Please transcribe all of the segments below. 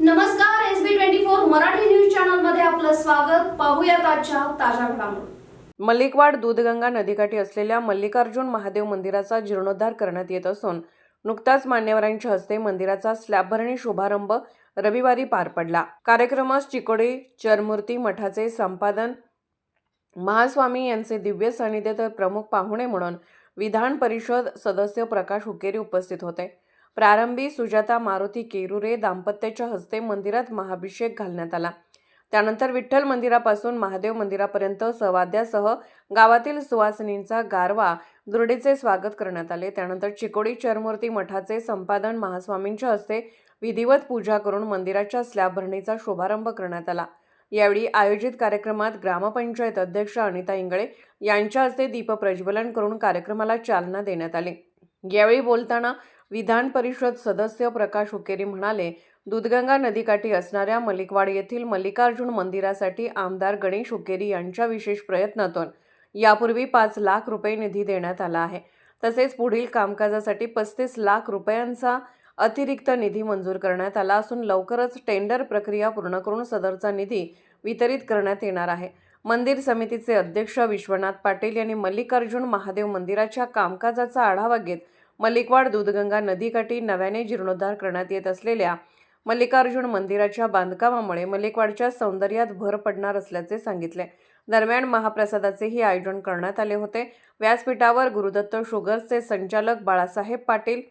नमस्कार S B twenty four Marathi news चॅनलमध्ये आपलं स्वागत. पाहूया आजच्या ताज्या घडामोडी. मल्लिकवाड दूधगंगा नदीकाठी असलेल्या मल्लिकार्जुन महादेव मंदिराचा जीर्णोद्धार करण्यात येत असून नुकताच मान्यवरांच्या हस्ते मंदिराचा स्लॅब भरणी शुभारंभ रविवारी पार पडला. कार्यक्रमास चिकोडी चरमूर्ती मठाचे संपादन महास्वामी यांचे दिव्य सानिध्य तर प्रमुख पाहुणे म्हणून विधान परिषद सदस्य प्रकाश हुकेरी उपस्थित होते. प्रारंभी सुजाता मारुती केरुरे दाम्पत्याच्या हस्ते मंदिरात महाभिषेक घालण्यात आला. त्यानंतर विठ्ठल मंदिरापासून महादेव मंदिरापर्यंत सवाद्यासह गावातील सुवासिनींचा गारवा दुर्डीचे स्वागत करण्यात आले. त्यानंतर चिकोडी चरमूर्ती मठाचे संपादन महास्वामींच्या हस्ते विधिवत पूजा करून मंदिराच्या स्लॅब भरणीचा शुभारंभ करण्यात आला. यावेळी आयोजित कार्यक्रमात ग्रामपंचायत अध्यक्ष अनिता इंगळे यांच्या हस्ते दीप प्रज्वलन करून कार्यक्रमाला चालना देण्यात आली. यावेळी बोलताना विधान परिषद सदस्य प्रकाश हुकेरी म्हणाले दूधगंगा नदीकाठी असणाऱ्या मलिकवाड येथील मल्लिकार्जुन मंदिरासाठी आमदार गणेश हुकेरी यांच्या विशेष प्रयत्नातून यापूर्वी पाच लाख रुपये निधी देण्यात आला आहे. तसेच पुढील कामकाजासाठी पस्तीस लाख रुपयांचा अतिरिक्त निधी मंजूर करण्यात आला असून लवकरच टेंडर प्रक्रिया पूर्ण करून सदरचा निधी वितरित करण्यात येणार आहे. मंदिर समितीचे अध्यक्ष विश्वनाथ पाटील यांनी मल्लिकार्जुन महादेव मंदिराच्या कामकाजाचा आढावा घेत मलिकवाड दूधगंगा नदीकाठी नव्याने जीर्णोद्धार करण्यात येत असलेल्या मल्लिकार्जुन मंदिराच्या बांधकामामुळे मल्लिकवाडच्या सौंदर्यात भर पडणार असल्याचे सांगितले. दरम्यान महाप्रसादाचेही आयोजन करण्यात आले होते. व्यासपीठावर गुरुदत्त शुगर्सचे संचालक बाळासाहेब पाटील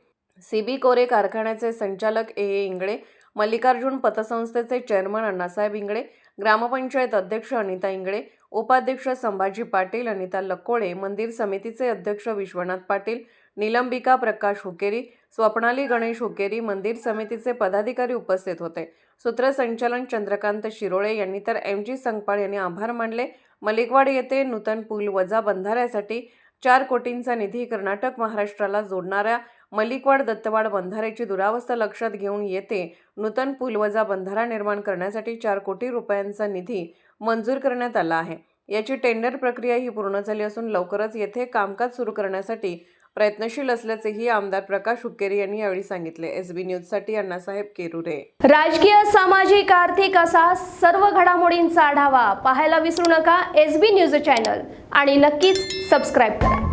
सीबी कोरे कारखान्याचे संचालक ए ए इंगळे मल्लिकार्जुन पतसंस्थेचे चेअरमन अण्णासाहेब इंगळे ग्रामपंचायत अध्यक्ष अनिता इंगळे उपाध्यक्ष संभाजी पाटील अनिता लक्कोळे मंदिर समितीचे अध्यक्ष विश्वनाथ पाटील निलंबिका प्रकाश हुकेरी स्वप्नाली गणेश हुकेरी मंदिर समितीचे पदाधिकारी उपस्थित होते. सूत्रसंचालन चंद्रकांत शिरोळे यांनी तर एम जी संगपाळ यांनी आभार मानले. मलिकवाड येथे नूतन पूल वजा बंधाऱ्यासाठी चार कोटींचा निधी कर्नाटक महाराष्ट्राला जोडणाऱ्या मलिकवाड दत्तवाड बंधाऱ्याची दुरावस्था लक्षात घेऊन येते नूतन पूलवजा बंधारा निर्माण करण्यासाठी चार कोटी रुपयांचा निधी मंजूर करण्यात आला आहे. याची टेंडर प्रक्रिया ही पूर्ण झाली असून लवकरच येथे कामकाज सुरू करण्यासाठी प्रयत्नशील असल्याचेही आमदार प्रकाश हुक्केरी यांनी यावेळी सांगितले. एस बी न्यूजसाठी अण्णासाहेब केरुरे. राजकीय सामाजिक आर्थिक असा सर्व घडामोडींचा आढावा पाहायला विसरू नका एस बी न्यूज चॅनल आणि नक्कीच सबस्क्राईब करा.